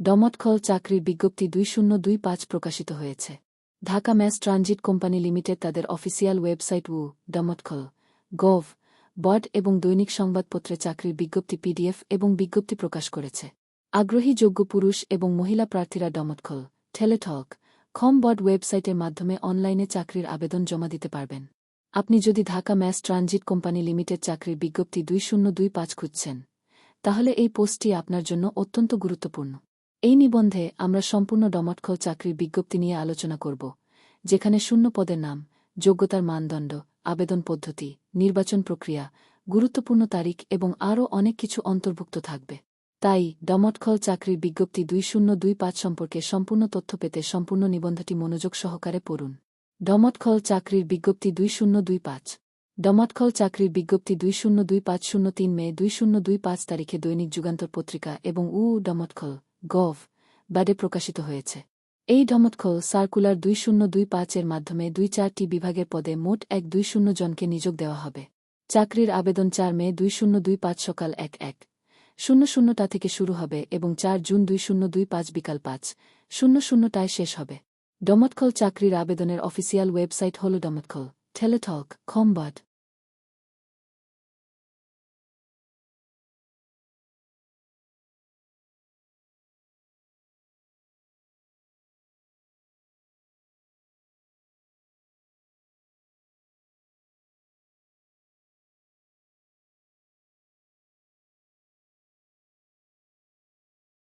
ডমটখল চাকরির বিজ্ঞপ্তি দুই শূন্য দুই পাঁচ প্রকাশিত হয়েছে। Dhaka mass transit company limited তাদের অফিসিয়াল ওয়েবসাইট উ ডমটখল গভ বড এবং দৈনিক সংবাদপত্রে চাকরির বিজ্ঞপ্তি পিডিএফ এবং বিজ্ঞপ্তি প্রকাশ করেছে। আগ্রহী যোগ্য পুরুষ এবং মহিলা প্রার্থীরা ডমটখল টেলেটক, খম বড ওয়েবসাইটের মাধ্যমে অনলাইনে চাকরির আবেদন জমা দিতে পারবেন। আপনি যদি Dhaka mass transit company limited চাকরির বিজ্ঞপ্তি দুই শূন্য দুই পাঁচ খুঁজছেন, তাহলে এই পোস্টটি আপনার জন্য অত্যন্ত গুরুত্বপূর্ণ। এই নিবন্ধে আমরা সম্পূর্ণ ডমটখল চাকরির বিজ্ঞপ্তি নিয়ে আলোচনা করব, যেখানে শূন্য পদের নাম, যোগ্যতার মানদণ্ড, আবেদন পদ্ধতি, নির্বাচন প্রক্রিয়া, গুরুত্বপূর্ণ তারিখ এবং আরও অনেক কিছু অন্তর্ভুক্ত থাকবে। তাই ডমটখল চাকরির বিজ্ঞপ্তি দুই শূন্য দুই পাঁচ সম্পর্কে সম্পূর্ণ তথ্য পেতে সম্পূর্ণ নিবন্ধটি মনোযোগ সহকারে পড়ুন। ডমটখল চাকরির বিজ্ঞপ্তি দুই শূন্য দুই পাঁচ। ডমটখল চাকরির বিজ্ঞপ্তি দুই শূন্য দুই পাঁচ শূন্য তিন মে দুই শূন্য দুই পাঁচ তারিখে দৈনিক যুগান্তর পত্রিকা এবং উ ডমটখল। গভ বাডে প্রকাশিত হয়েছে। এই ডমটখল সার্কুলার দুই শূন্য দুই পাঁচের মাধ্যমে দুই চারটি বিভাগের পদে মোট এক দুই শূন্য জনকে নিযোগ দেওয়া হবে। চাকরির আবেদন চার মে দুই শূন্য দুই পাঁচ সকাল এক এক। শূন্য শূন্যটা থেকে শুরু হবে এবং চার জুন দুই শূন্য দুই পাঁচ বিকাল পাঁচ। শূন্য শূন্যটায় শেষ হবে। ডমটখল চাকরির আবেদনের অফিসিয়াল ওয়েবসাইট হল ডমটখল টেলেটক খমবাড